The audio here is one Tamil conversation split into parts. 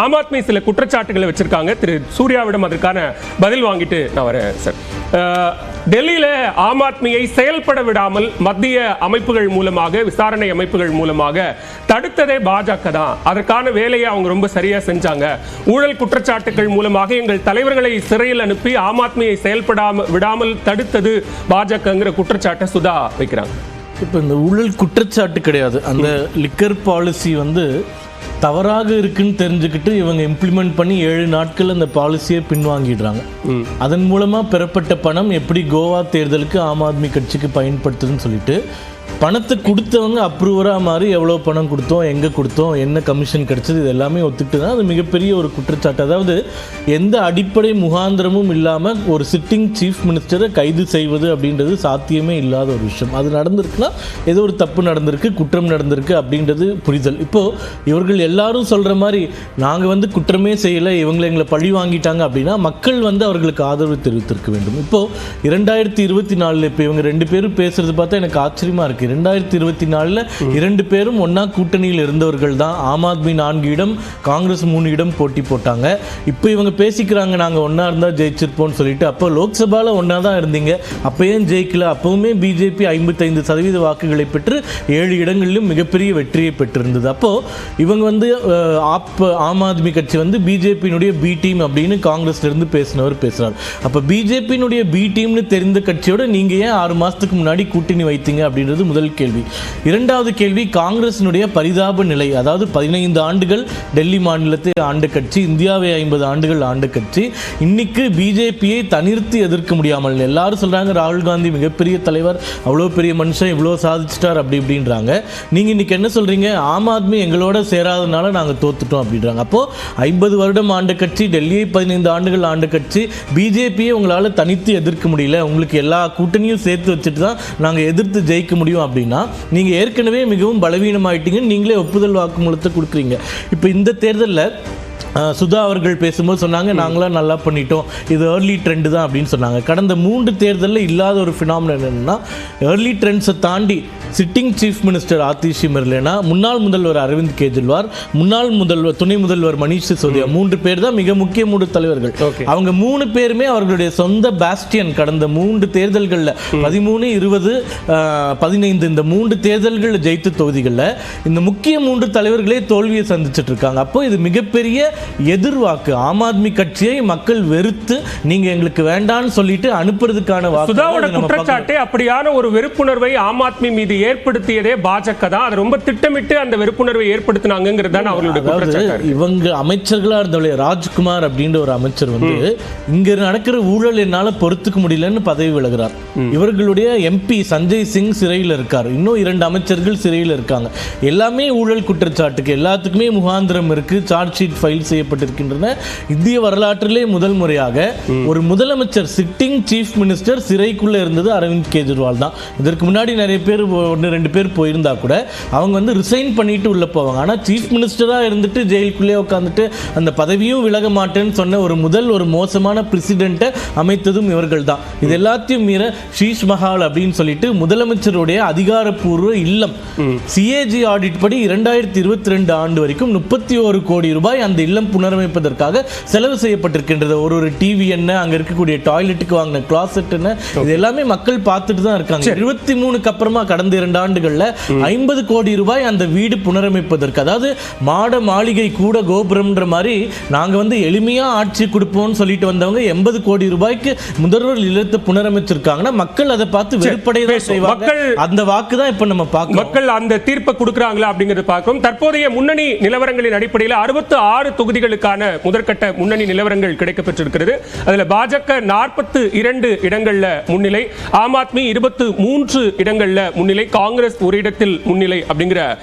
ஆம் ஆத்மி சில குற்றச்சாட்டுகளை வச்சிருக்காங்க. திரு சூர்யாவிடம் அதற்கான பதில் வாங்கிட்டு நான் வரேன் சார். டெல்லியில ஆம் ஆத்மியை செயல்பட விடாமல் மத்திய அமைப்புகள் மூலமாக விசாரணை அமைப்புகள் மூலமாக தடுத்ததே பாஜக தான். அதற்கான வேலையை அவங்க ரொம்ப சரியா செஞ்சாங்க. ஊழல் குற்றச்சாட்டுகள் மூலமாக எங்கள் தலைவர்களை சிறையில் அனுப்பி ஆம் ஆத்மியை செயல்படாம விடாமல் தடுத்தது பாஜகங்கிற குற்றச்சாட்டை சுதா வைக்கிறாங்க. இப்போ இந்த ஊழல் குற்றச்சாட்டு கிடையாது. அந்த லிக்கர் பாலிசி வந்து தவறாக இருக்குன்னு தெரிஞ்சுக்கிட்டு இவங்க இம்ப்ளிமெண்ட் பண்ணி ஏழு நாட்கள் அந்த பாலிசியை பின்வாங்கிடுறாங்க. அதன் மூலமா பெறப்பட்ட பணம் எப்படி கோவா தேர்தலுக்கு ஆம் ஆத்மி கட்சிக்கு பயன்படுத்துதுன்னு சொல்லிட்டு பணத்தை கொடுத்தவங்க அப்ரூவராக மாறி எவ்வளோ பணம் கொடுத்தோம் எங்கே கொடுத்தோம் என்ன கமிஷன் கிடைச்சது இது எல்லாமே ஒத்துக்கிட்டு தான் அது மிகப்பெரிய ஒரு குற்றச்சாட்டு. அதாவது எந்த அடிப்படை முகாந்திரமும் இல்லாமல் ஒரு சிட்டிங் சீஃப் மினிஸ்டரை கைது செய்வது அப்படின்றது சாத்தியமே இல்லாத ஒரு விஷயம். அது நடந்திருக்குன்னா ஏதோ ஒரு தப்பு நடந்திருக்கு குற்றம் நடந்திருக்கு அப்படின்றது புரிதல். இப்போது இவர்கள் எல்லாரும் சொல்கிற மாதிரி நாங்கள் வந்து குற்றமே செய்யலை இவங்களை எங்களை பழி வாங்கிட்டாங்க அப்படின்னா மக்கள் வந்து அவர்களுக்கு ஆதரவு தெரிவித்திருக்க வேண்டும். இப்போது இரண்டாயிரத்தி இருபத்தி நாலில் இப்போ இவங்க ரெண்டு பேரும் பேசுறது பார்த்தா எனக்கு ஆச்சரியமா இருக்கு. ரெண்டாயிரத்தி இருபத்தி நாலில் இரண்டு பேரும் ஒன்றா கூட்டணியில் இருந்தவர்கள் தான் ஆம் ஆத்மி நான்கு இடம் காங்கிரஸ் மூணு இடம் போட்டி போட்டாங்க. இப்போ இவங்க பேசிக்கிறாங்க நாங்கள் ஒன்றா இருந்தால் ஜெயிச்சிருப்போம்னு சொல்லிட்டு அப்போ லோக்சபாவில் ஒன்றா தான் இருந்தீங்க. அப்போ ஏன் ஜெயிக்கல? அப்போவுமே பிஜேபி ஐம்பத்தைந்து சதவீத வாக்குகளை பெற்று ஏழு இடங்களிலும் மிகப்பெரிய வெற்றியை பெற்றிருந்தது. அப்போது இவங்க வந்து ஆப் ஆம் ஆத்மி கட்சி வந்து பிஜேபியினுடைய பி டீம் அப்படின்னு காங்கிரஸ்ல இருந்து பேசினவர் பேசுறாரு. அப்போ பிஜேபியினுடைய பி டீம்னு தெரிந்த கட்சியோட நீங்க ஏன் ஆறு மாசத்துக்கு முன்னாடி கூட்டணி வைத்தீங்க அப்படின்றது முதல் கேள்வி. இரண்டாவது கேள்வி காங்கிரசினுடைய பரிதாப நிலை அதாவது பதினைந்து ஆண்டுகள் டெல்லி மாநிலத்தை ஆண்டு கட்சி இந்தியாவை ஐம்பது ஆண்டுகள் ஆண்டு கட்சி. இன்னைக்கு பிஜேபியை தனிர்த்து எதிர்க்க முடியாமல் எல்லாரும் சொல்றாங்க ராகுல் காந்தி மிகப்பெரிய தலைவர் அவ்வளோ பெரிய மனுஷன் இவ்வளோ சாதிச்சிட்டார் அப்படி இப்படின்றாங்க. நீங்க இன்னைக்கு என்ன சொல்றீங்க? ஆம் ஆத்மி எங்களோட சேராதனால நாங்கள் தோத்துட்டோம் அப்படின்றாங்க. அப்போ ஐம்பது வருடம் ஆண்டு கட்சி டெல்லியை பதினைந்து ஆண்டுகள் ஆண்டு கட்சி பிஜேபியை உங்களால் தனித்து எதிர்க்க முடியல. உங்களுக்கு எல்லா கூட்டணியும் சேர்த்து வச்சுட்டு தான் நாங்கள் எதிர்த்து ஜெயிக்க முடியும். அப்படின்னா நீங்க ஏற்கனவே மிகவும் பலவீனமாயிட்டீங்கன்னு நீங்களே ஒப்புதல் வாக்குமூலத்தை கொடுக்குறீங்க. இப்போ இந்த தேர்தலில் சுதா அவர்கள் பேசும்போது சொன்னாங்க நாங்களாம் நல்லா பண்ணிட்டோம். இது ஏர்லி ட்ரெண்டு தான் அப்படின்னு சொன்னாங்க. கடந்த மூன்று தேர்தலில் இல்லாத ஒரு ஃபினாமினன் என்னன்னா ஏர்லி ட்ரெண்ட்ஸை தாண்டி sitting chief minister Atishi Marlena முன்னாள் முதல்வர் அரவிந்த் கெஜ்ரிவால் முன்னாள் முதல்வர் துணை முதல்வர் மணிஷ் சிசோதியா மூன்று பேர் தான் மிக முக்கிய மூன்று தலைவர்கள். அவங்க மூணு பேருமே அவர்களுடைய சொந்த பாஸ்டியன் கடந்த மூன்று தேர்தல்களில் பதிமூணு இருபது பதினைந்து இந்த மூன்று தேர்தல்களில் ஜெயித்த தொகுதிகளில் இந்த முக்கிய மூன்று தலைவர்களே தோல்வியை சந்திச்சிட்டு இருக்காங்க. அப்போ இது மிகப்பெரிய எதிர்வாக்கு ஆம் ஆத்மி கட்சியை மக்கள் வெறுத்து நீங்க எங்களுக்கு வேண்டாம்னு சொல்லிட்டு அனுப்புறதுக்கான சுதாவோட. குற்றச்சாட்டு அப்படியான ஒரு வெறுப்புணர்வை ஆம் ஆத்மி மீது ஏற்படுத்தியதே பாஜக தான். அது ரொம்ப திட்டமிட்டு அந்த வெறுப்புணர்வை ஏற்படுத்தினாங்கிறது தான் அவர்களுடைய இவங்க அமைச்சர்களா இருந்தவளே ராஜ்குமார் அப்படின்ற ஒரு அமைச்சர் வந்து இங்க நடக்கிற ஊழல் என்னால பொறுத்துக்க முடியலன்னு பதவி விலகுறார். இவர்களுடைய எம்பி சஞ்சய் சிங் சிறையில் இருக்கார். இன்னும் இரண்டு அமைச்சர்கள் சிறையில் இருக்காங்க. எல்லாமே ஊழல் குற்றச்சாட்டுக்கு எல்லாத்துக்குமே முகாந்திரம் இருக்கு. சார்ஜ் ஷீட் ஃபைல் செய்யப்பட்டிருக்கின்றன. இந்திய வரலாற்றிலே முதல் முறையாக ஒரு முதலமைச்சர் சிட்டிங் சீஃப் மினிஸ்டர் சிறைக்குள்ள இருந்தது அரவிந்த் கெஜ்ரிவால் தான். இதற்கு முன்னாடி நிறைய பேர் ஒன்று ரெண்டு பேர் போயிருந்தா கூட அவங்க வந்து ரிசைன் பண்ணிட்டு உள்ள போவாங்க. ஆனா சீஃப் மினிஸ்டரா இருந்துட்டு ஜெயிலுக்குள்ளே உட்காந்துட்டு அந்த பதவியும் விலக மாட்டேன்னு சொன்ன ஒரு முதல் ஒரு மோசமான பிரசிடென்ட்டை அமைத்ததும் இவர்கள் தான். இது எல்லாத்தையும் மீற ஷீஷ் மஹால் அப்படின்னு சொல்லிட்டு முதலமைச்சருடைய அதிகாரப்பூர்வ இல்லம். சிஏஜி ஆடிட் படி இரண்டாயிரத்தி இருபத்தி ரெண்டு ஆண்டு வரைக்கும் முப்பத்தி ஒரு கோடி ரூபாய் அந்த இல்லம் புனரமைப்பதற்காக செலவு செய்யப்பட்டிருக்கின்றது. ஒரு ஒரு டிவி என்ன அங்க இருக்கக்கூடிய டாய்லெட்டுக்கு வாங்கின கிளாசெட் என்ன இது எல்லாமே மக்கள் பார்த்துட்டு தான் இருக்காங்க. இருபத்தி மூணுக்கு அப்புறமா கடந்த இரண்டு ஆண்டுகள்ல ஐம்பது கோடி ரூபாய் அந்த வீடு புனரமைப்பதற்கு. அதாவது மாட மாளிகை கூட கோபுரம்ன்ற மாதிரி நாங்க வந்து எளிமையா ஆட்சி கொடுப்போம்னு சொல்லிட்டு வந்தவங்க எண்பது கோடி ரூபாய்க்கு முதல்வர் இல்லத்தை புனரமைச்சிருக்காங்கன்னா மக்கள் அதை பார்த்து வெறுப்படைய. செய்வாங்க. அந்த வாக்கு தான் இப்ப நம்ம பார்க்கிறோம். மக்கள் அந்த தீர்ப்பை கொடுக்கறாங்களா அப்படிங்கறத பார்க்கிறோம். தற்போதைய முன்னணி நிலவரங்களின் அடிப்படையில் அறுபத்து ஆறு தொகுதிகளுக்கான முதற்கட்ட முன்னணி நிலவரங்கள் கிடைக்கப்பெற்றிருக்கிறது. அதில் பாஜக நாற்பத்து இரண்டு இடங்களில் முன்னிலை ஆம் ஆத்மி இருபத்து மூன்று இடங்களில் முன்னிலை காங்கிரஸ் ஒரு இடத்தில் முன்னிலை அப்படிங்கிற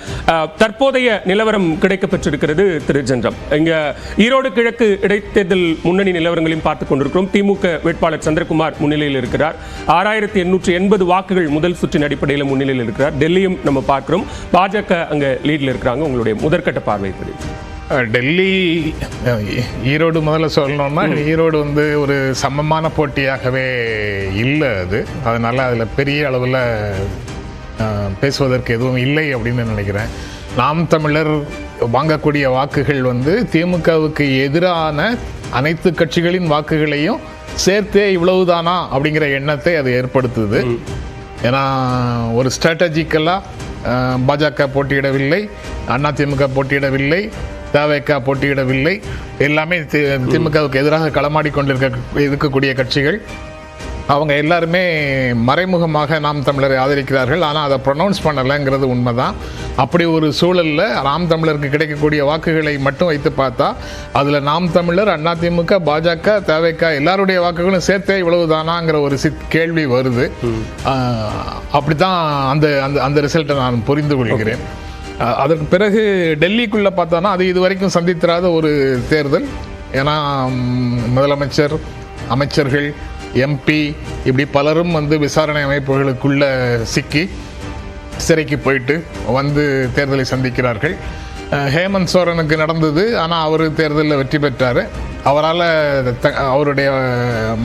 தற்போதைய நிலவரம் கிடைக்கப்பெற்றிருக்கிறது திரு ஜென்ரம். இங்க ஈரோடு கிழக்கு இடைத்தேர்தல் முன்னணி நிலவரங்களையும் பார்த்துக் கொண்டிருக்கிறோம். திமுக வேட்பாளர் சந்திரகுமார் முன்னிலையில் இருக்கிறார். ஆறாயிரத்தி எண்ணூற்றி எண்பது வாக்குகள் முதல் சுற்றின் அடிப்படையில் முன்னிலையில் இருக்கிறார். டெல்லியும் நம்ம பார்க்கிறோம். பாஜக அங்க லீடில் இருக்கிறாங்க. உங்களுடைய முதற்கட்ட பார்வை தெரியும் டெல்லி ஈரோடு முதல்ல சொல்லணும்னா ஈரோடு வந்து ஒரு சமமான போட்டியாகவே இல்லை அது. அதனால அதில் பெரிய அளவில் பேசுவதற்கு எதுவும் இல்லை அப்படின்னு நினைக்கிறேன். நாம் தமிழர் வாங்கக்கூடிய வாக்குகள் வந்து திமுகவுக்கு எதிரான அனைத்து கட்சிகளின் வாக்குகளையும் சேர்த்தே இவ்வளவுதானா அப்படிங்கிற எண்ணத்தை அது ஏற்படுத்துது. ஏன்னா ஒரு ஸ்ட்ராட்டஜிக்கலாக பாஜக போட்டியிடவில்லை அதிமுக போட்டியிடவில்லை தவேக போட்டியிடவில்லை. எல்லாமே திமுகவுக்கு எதிராக களமாடி கொண்டிருக்க இருக்கக்கூடிய கட்சிகள். அவங்க எல்லாருமே மறைமுகமாக நாம் தமிழரை ஆதரிக்கிறார்கள். ஆனால் அதை ப்ரொனவுன்ஸ் பண்ணலைங்கிறது உண்மைதான். அப்படி ஒரு சூழலில் நாம் தமிழருக்கு கிடைக்கக்கூடிய வாக்குகளை மட்டும் வைத்து பார்த்தா அதில் நாம் தமிழர் அதிமுக பாஜக தவேக எல்லாருடைய வாக்குகளும் சேர்த்தே இவ்வளவுதானாங்கிற ஒரு சித் கேள்வி வருது. ஆஹ், அப்படித்தான் அந்த அந்த அந்த ரிசல்ட்டை நான் புரிந்து கொள்கிறேன். அதற்கு பிறகு டெல்லிக்குள்ளே பார்த்தோன்னா அது இது வரைக்கும் சந்தித்திராத ஒரு தேர்தல். ஏன்னா முதலமைச்சர் அமைச்சர்கள் எம்பி இப்படி பலரும் வந்து விசாரணை அமைப்புகளுக்குள்ள சிக்கி சிறைக்கு போயிட்டு வந்து தேர்தலை சந்திக்கிறார்கள். ஹேமந்த் சோரனுக்கு நடந்தது ஆனால் அவர் தேர்தலில் வெற்றி பெற்றார். அவரால் அவருடைய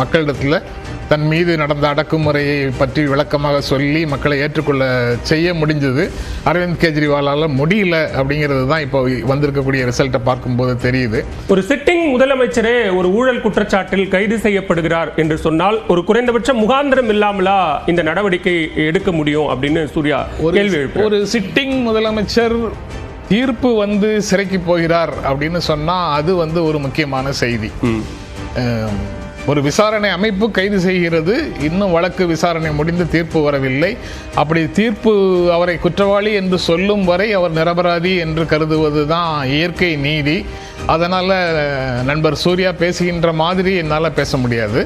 மக்களிடத்தில் தன் மீது நடந்த அடக்குமுறையை பற்றி விளக்கமாக சொல்லி மக்களை ஏற்றுக்கொள்ள செய்ய முடிஞ்சது. அரவிந்த் கெஜ்ரிவாலால் முடியல அப்படிங்கிறது தான் இப்போ வந்திருக்கக்கூடிய ரிசல்ட்டை பார்க்கும்போது தெரியுது. ஒரு சிட்டிங் முதலமைச்சரே ஒரு ஊழல் குற்றச்சாட்டில் கைது செய்யப்படுகிறார் என்று சொன்னால் ஒரு குறைந்தபட்ச முகாந்திரம் இல்லாமலா இந்த நடவடிக்கை எடுக்க முடியும் அப்படின்னு சூர்யா கேள்வி ஒரு சிட்டிங் முதலமைச்சர் தீர்ப்பு வந்து சிறைக்கு போகிறார் அப்படின்னு சொன்னா அது வந்து ஒரு முக்கியமான செய்தி. ஒரு விசாரணை அமைப்பு கைது செய்கிறது. இன்னும் வழக்கு விசாரணை முடிந்து தீர்ப்பு வரவில்லை. அப்படி தீர்ப்பு அவரை குற்றவாளி என்று சொல்லும் வரை அவர் நிரபராதி என்று கருதுவது தான் இயற்கை நீதி. அதனால நண்பர் சூர்யா பேசுகின்ற மாதிரி என்னால் பேச முடியாது.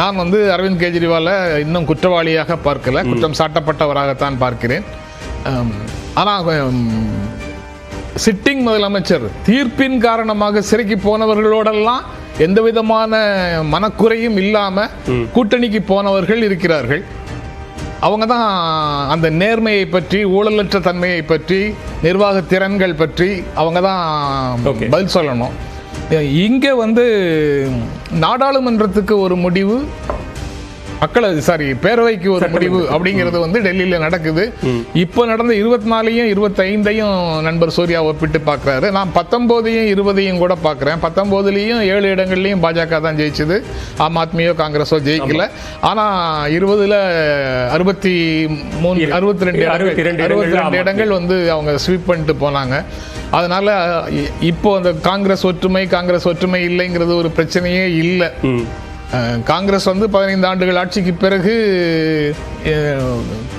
நான் வந்து அரவிந்த் கெஜ்ரிவாலை இன்னும் குற்றவாளியாக பார்க்கல. குற்றம் சாட்டப்பட்டவராகத்தான் பார்க்கிறேன். அம், ஆனா சிட்டிங் முதலமைச்சர் தீர்ப்பின் காரணமாக சிறைக்கு போனவர்களோடெல்லாம் எந்த விதமான மனக்குறையும் இல்லாம கூட்டணிக்கு போனவர்கள் இருக்கிறார்கள். அவங்க தான் அந்த நேர்மையை பற்றி ஊழலற்ற தன்மையை பற்றி நிர்வாக திறன்கள் பற்றி அவங்க தான். பதில் சொல்லணும். இங்க வந்து நாடாளுமன்றத்துக்கு ஒரு முடிவு மக்கள் சாரி பேரவைக்கு ஒரு முடிவு அப்படிங்கிறது வந்து டெல்லியில நடக்குது. இப்போ நடந்த இருபத்தி நாலையும் இருபத்தி ஐந்தையும் நண்பர் சூர்யா ஒப்பிட்டு பார்க்கறாரு. நான் பத்தொன்பதையும் இருபதையும் கூட பார்க்கறேன். பத்தொன்பதுலயும் ஏழு இடங்கள்லயும் பாஜக தான் ஜெயிச்சது. ஆம் ஆத்மியோ காங்கிரஸோ ஜெயிக்கல. ஆனா இருபதுல அறுபத்தி மூணு அறுபத்தி ரெண்டு அறுபத்தி ரெண்டு இடங்கள் வந்து அவங்க ஸ்வீப் பண்ணிட்டு போனாங்க. அதனால இப்போ அந்த காங்கிரஸ் ஒற்றுமை காங்கிரஸ் ஒற்றுமை இல்லைங்கிறது ஒரு பிரச்சனையே இல்லை. காங்கிரஸ் வந்து பதினைந்து ஆண்டுகள் ஆட்சிக்கு பிறகு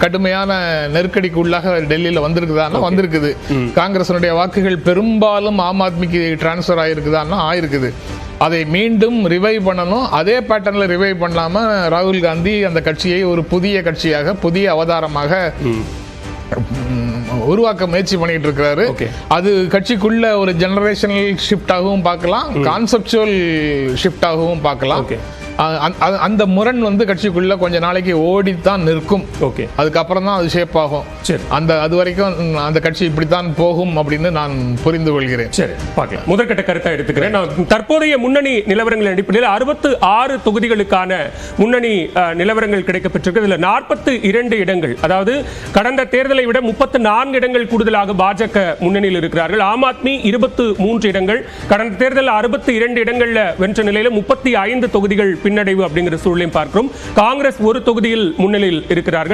கடுமையான நெருக்கடிக்கு உள்ளாக டெல்லியில வந்திருக்குதான்னா வந்திருக்குது. காங்கிரஸினுடைய வாக்குகள் பெரும்பாலும் ஆம் ஆத்மிக்கு டிரான்ஸ்ஃபர் ஆயிருக்குதான்னா ஆயிருக்குது. அதை மீண்டும் ரிவைவ் பண்ணணும். அதே பேட்டர்ன்ல ரிவைவ் பண்ணாம ராகுல் காந்தி அந்த கட்சியை ஒரு புதிய கட்சியாக புதிய அவதாரமாக உருவாக்க முயற்சி பண்ணிட்டு இருக்கிறாரு. அது கட்சிக்குள்ள ஒரு ஜெனரேஷனல் ஷிஃப்டாகவும் பார்க்கலாம். கான்செப்சுவல் ஷிஃப்டாகவும் பார்க்கலாம். அந்த- முரண் வந்து கட்சிக்குள்ள கொஞ்ச நாளைக்கு ஓடித்தான் நிற்கும். ஓகே. அதுக்கப்புறம் தான் அது ஷேப் ஆகும். சரி. அந்த அது வரைக்கும் அந்த கட்சி இப்படித்தான் போகும் அப்படின்னு நான் புரிந்து கொள்கிறேன். சரி பார்க்கலாம். முதற்கட்ட கருத்தை எடுத்துக்கிறேன். நான் தற்போதைய முன்னணி நிலவரங்களின் அடிப்படையில் அறுபத்து ஆறு தொகுதிகளுக்கான முன்னணி நிலவரங்கள் கிடைக்கப்பெற்றிருக்கு இதுல நாற்பத்து இரண்டு இடங்கள் அதாவது கடந்த தேர்தலை விட முப்பத்து நான்கு இடங்கள் கூடுதலாக பாஜக முன்னணியில் இருக்கிறார்கள். ஆம் ஆத்மி இருபத்து மூன்று இடங்கள் கடந்த தேர்தலில் அறுபத்தி இரண்டு இடங்கள்ல வென்ற நிலையில முப்பத்தி ஐந்து தொகுதிகள் பின்னடைவு அப்படிங்கிற சூழலையும் பார்க்கிறோம். காங்கிரஸ் ஒரு தொகுதியில் முன்னிலையில் இருக்கிறார்கள்.